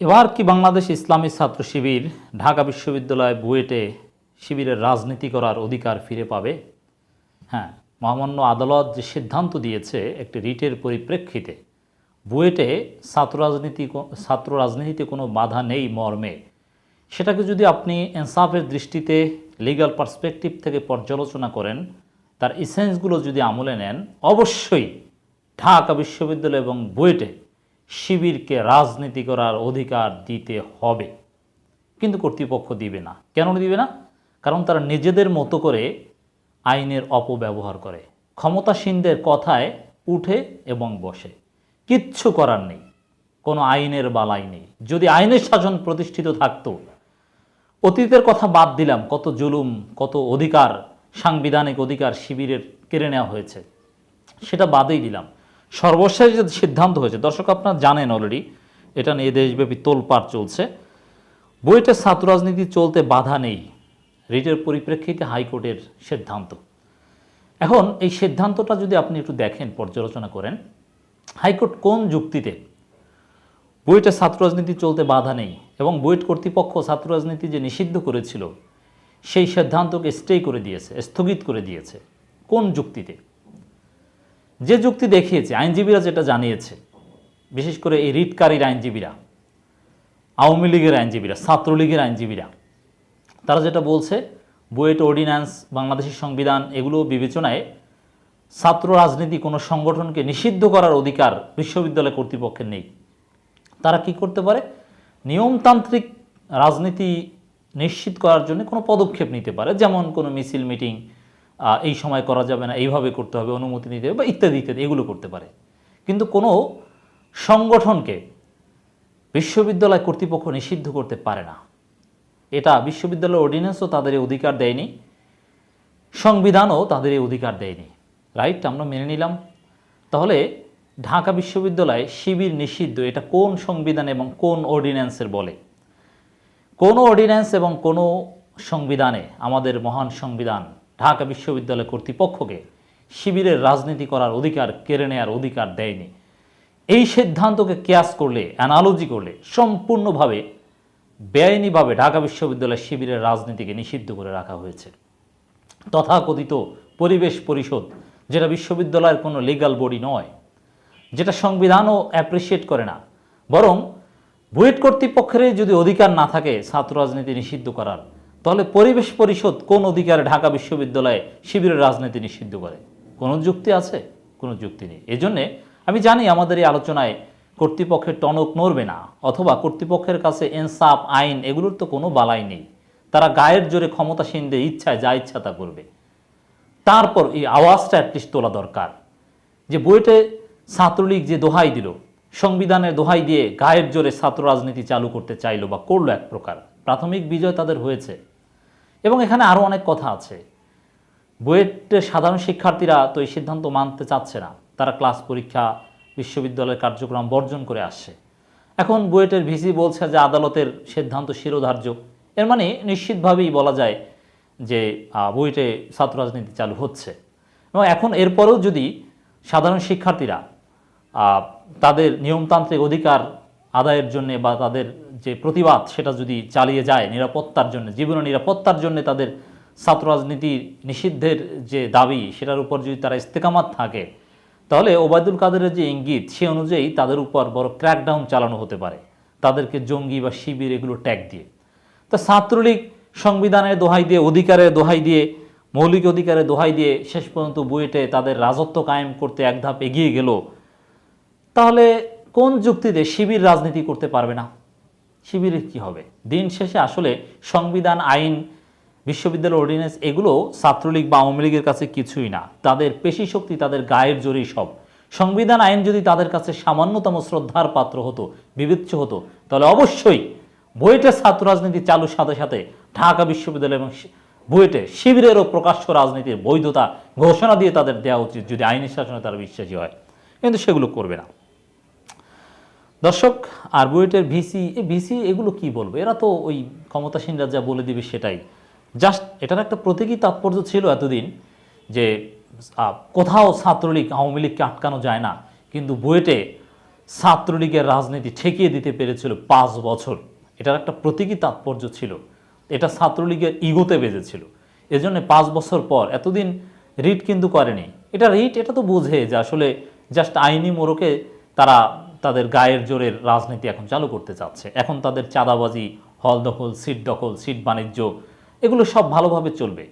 এবার কি বাংলাদেশ ইসলামী ছাত্র শিবির ঢাকা বিশ্ববিদ্যালয় বুয়েটে শিবিরের রাজনীতি করার অধিকার ফিরে পাবে? হ্যাঁ মহামান্য আদালত যে সিদ্ধান্ত দিয়েছে একটি রিটের পরিপ্রেক্ষিতে, বুয়েটে ছাত্র রাজনীতি ছাত্র রাজনীতিতে কোনো বাধা নেই মর্মে। সেটাকে যদি আপনি ইনসাফের দৃষ্টিতে লিগ্যাল পার্সপেক্টিভ থেকে পর্যালোচনা করেন, তার ইসেন্সগুলো যদি আমলে নেন, অবশ্যই ঢাকা বিশ্ববিদ্যালয় এবং বুয়েটে শিবিরকে রাজনীতি করার অধিকার দিতে হবে। কিন্তু কর্তৃপক্ষ দিবে না। কেন দিবে না? কারণ তারা নিজেদের মতো করে আইনের অপব্যবহার করে। ক্ষমতাসীনদের কথায় উঠে এবং বসে। কিচ্ছু করার নেই। কোনো আইনের বালাই নেই। যদি আইনের শাসন প্রতিষ্ঠিত থাকতো, অতীতের কথা বাদ দিলাম, কত জুলুম, কত অধিকার, সাংবিধানিক অধিকার শিবিরের কেড়ে নেওয়া হয়েছে, সেটা বাদেই দিলাম। সর্বশেষ যে সিদ্ধান্ত হয়েছে, দর্শক আপনারা জানেন অলরেডি এটা নিয়ে দেশব্যাপী তোলপাড় চলছে। বুয়েটের ছাত্র রাজনীতি চলতে বাধা নেই, রিটের পরিপ্রেক্ষিতে হাইকোর্টের সিদ্ধান্ত। এখন এই সিদ্ধান্তটা যদি আপনি একটু দেখেন, পর্যালোচনা করেন, হাইকোর্ট কোন যুক্তিতে বুয়েটে ছাত্র রাজনীতি চলতে বাধা নেই এবং বুয়েট কর্তৃপক্ষ ছাত্র রাজনীতি যে নিষিদ্ধ করেছিল, সেই সিদ্ধান্তকে স্টে করে দিয়েছে, স্থগিত করে দিয়েছে, কোন যুক্তিতে? যে যুক্তি দেখিয়েছে, আইনজীবীরা যেটা জানিয়েছে, বিশেষ করে এই রিটকারীর আইনজীবীরা, আওয়ামী লীগের আইনজীবীরা, ছাত্রলীগের আইনজীবীরা, তারা যেটা বলছে, বুয়েট অর্ডিন্যান্স বাংলাদেশের সংবিধান এগুলো বিবেচনায় ছাত্র রাজনীতি কোনো সংগঠনকে নিষিদ্ধ করার অধিকার বিশ্ববিদ্যালয় কর্তৃপক্ষের নেই। তারা কি করতে পারে? নিয়মতান্ত্রিক রাজনীতি নিশ্চিত করার জন্য কোনো পদক্ষেপ নিতে পারে। যেমন কোনো মিছিল, মিটিং এই সময় করা যাবে না, এইভাবে করতে হবে, অনুমতি নিতে হবে বা ইত্যাদি ইত্যাদি, এগুলো করতে পারে। কিন্তু কোনো সংগঠনকে বিশ্ববিদ্যালয় কর্তৃপক্ষ নিষিদ্ধ করতে পারে না। এটা বিশ্ববিদ্যালয় অর্ডিন্যান্সও তাদের অধিকার দেয়নি, সংবিধানও তাদের এই অধিকার দেয়নি। রাইট আমরা মেনে নিলাম। তাহলে ঢাকা বিশ্ববিদ্যালয়ে শিবির নিষিদ্ধ, এটা কোন সংবিধান এবং কোন অর্ডিন্যান্সের বলে? কোন অর্ডিন্যান্স এবং কোন সংবিধানে আমাদের মহান সংবিধান ঢাকা বিশ্ববিদ্যালয় কর্তৃপক্ষকে শিবিরের রাজনীতি করার অধিকার কেড়ে নেওয়ার অধিকার দেয়নি। এই সিদ্ধান্তকে কেয়াস করলে অ্যানালজি করলে, সম্পূর্ণভাবে বেআইনিভাবে ঢাকা বিশ্ববিদ্যালয় শিবিরের রাজনীতিকে নিষিদ্ধ করে রাখা হয়েছে। তথাকথিত পরিবেশ পরিষদ, যেটা বিশ্ববিদ্যালয়ের কোনো লিগ্যাল বডি নয়, যেটা সংবিধানও অ্যাপ্রিসিয়েট করে না, বরং বুয়েট কর্তৃপক্ষের যদি অধিকার না থাকে ছাত্র রাজনীতি নিষিদ্ধ করার তাহলে পরিবেশ পরিষদ কোন অধিকারে ঢাকা বিশ্ববিদ্যালয়ে শিবিরের রাজনীতি নিষিদ্ধ করে? কোনো যুক্তি আছে? কোনো যুক্তি নেই। এজন্যে আমি জানি আমাদের এই আলোচনায় কর্তৃপক্ষের টনক নড়বে না, অথবা কর্তৃপক্ষের কাছে ইনসাফ, আইন এগুলোর তো কোনো বালাই নেই। তারা গায়ের জোরে ক্ষমতাসীনদের ইচ্ছায় যা ইচ্ছা তা করবে। তারপর এই আওয়াজটা অ্যাটলিস্ট তোলা দরকার। যে বইটে ছাত্রলীগ যে দোহাই দিল, সংবিধানের দোহাই দিয়ে গায়ের জোরে ছাত্র রাজনীতি চালু করতে চাইলো বা করল এক প্রকার প্রাথমিক বিজয় তাদের হয়েছে। এবং এখানে আরও অনেক কথা আছে। বুয়েটের সাধারণ শিক্ষার্থীরা তো এই সিদ্ধান্ত মানতে চাচ্ছে না। তারা ক্লাস পরীক্ষা, বিশ্ববিদ্যালয়ের কার্যক্রম বর্জন করে আসছে। এখন বুয়েটের ভিসি বলছে যে আদালতের সিদ্ধান্ত শিরোধার্য। এর মানে নিশ্চিতভাবেই বলা যায় যে বুয়েটে ছাত্র রাজনীতি চালু হচ্ছে। এবং এখন এরপরেও যদি সাধারণ শিক্ষার্থীরা তাদের নিয়মতান্ত্রিক অধিকার আদায়ের জন্য বা তাদের যে প্রতিবাদ সেটা যদি চালিয়ে যায় নিরাপত্তার জন্য জীবনের নিরাপত্তার জন্য তাদের ছাত্র রাজনীতি নিষিদ্ধের যে দাবি সেটার উপর যদি তারা ইস্তেকামাত থাকে, তাহলে ওবায়দুল কাদেরের যে ইঙ্গিত সে অনুযায়ী তাদের উপর বড় ক্র্যাকডাউন চালানো হতে পারে। তাদেরকে জঙ্গি বা শিবির এগুলো ট্যাগ দিয়ে। তা ছাত্রলীগ সংবিধানের দোহাই দিয়ে অধিকারের দোহাই দিয়ে, মৌলিক অধিকারের দোহাই দিয়ে শেষ পর্যন্ত বুয়েটে তাদের রাজত্ব কায়েম করতে এক ধাপ এগিয়ে গেল, তাহলে কোন যুক্তিতে শিবির রাজনীতি করতে পারবে না? শিবিরের কি হবে? দিন শেষে আসলে সংবিধান, আইন বিশ্ববিদ্যালয় অর্ডিন্যান্স এগুলো ছাত্রলীগ বা আওয়ামী লীগের কাছে কিছুই না। তাদের পেশি শক্তি, তাদের গায়ের জোরেই সব। সংবিধান, আইন যদি তাদের কাছে সামান্যতম শ্রদ্ধার পাত্র হতো, বিবেচ্য হতো, তাহলে অবশ্যই বুয়েটের ছাত্র রাজনীতি চালুর সাথে সাথে ঢাকা বিশ্ববিদ্যালয় এবং বুয়েটে শিবিরেরও প্রকাশ্য রাজনীতির বৈধতা ঘোষণা দিয়ে তাদের দেওয়া উচিত যদি আইনের শাসনে তারা বিশ্বাসী হয়। কিন্তু সেগুলো করবে না। দর্শক আর বুয়েটের ভিসি এ ভিসি এগুলো কি বলব? এরা তো ওই ক্ষমতাসীনরা যা বলে দিবে সেটাই। জাস্ট এটার একটা প্রতীকী তাৎপর্য ছিল এতদিন যে কোথাও ছাত্রলীগ আওয়ামী লীগকে আটকানো যায় না। কিন্তু বুয়েটে ছাত্রলীগের রাজনীতি ঠেকিয়ে দিতে পেরেছিল পাঁচ বছর। এটার একটা প্রতীকী তাৎপর্য ছিল। এটা ছাত্রলীগের ইগোতে বেজেছিল এজন্য পাঁচ বছর পর এতদিন রিট কিন্তু করেনি। এটা রিট, এটা তো বোঝে যে আসলে জাস্ট আইনি মোড়কে তারা তাদের গায়ের জোরের রাজনীতি এখন চালু করতে চাচ্ছে। এখন তাদের চাঁদাবাজি, হল দখল, সিট দখল, সিট বাণিজ্য, এগুলো সব ভালোভাবে চলবে।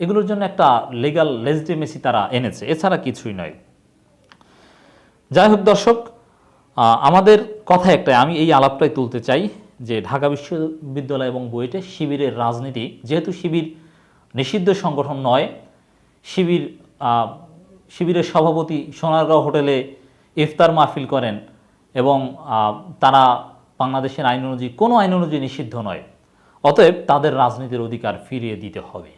এগুলোর জন্য একটা লিগাল লেজিটিমেসি তারা এনেছে, এছাড়া কিছুই নয়। যাই হোক দর্শক আমাদের কথা একটাই, আমি এই আলাপটাই তুলতে চাই যে ঢাকা বিশ্ববিদ্যালয় এবং বুয়েটে শিবিরের রাজনীতি, যেহেতু শিবির নিষিদ্ধ সংগঠন নয়, শিবির শিবিরের সভাপতি সোনারগাঁও হোটেলে ইফতার মাহফিল করেন তারা বাংলাদেশের আইন অনুযায়ী কোনো আইন অনুযায়ী নিষিদ্ধ নয়। অতএব তাদের রাজনীতির অধিকার ফিরিয়ে দিতে হবে।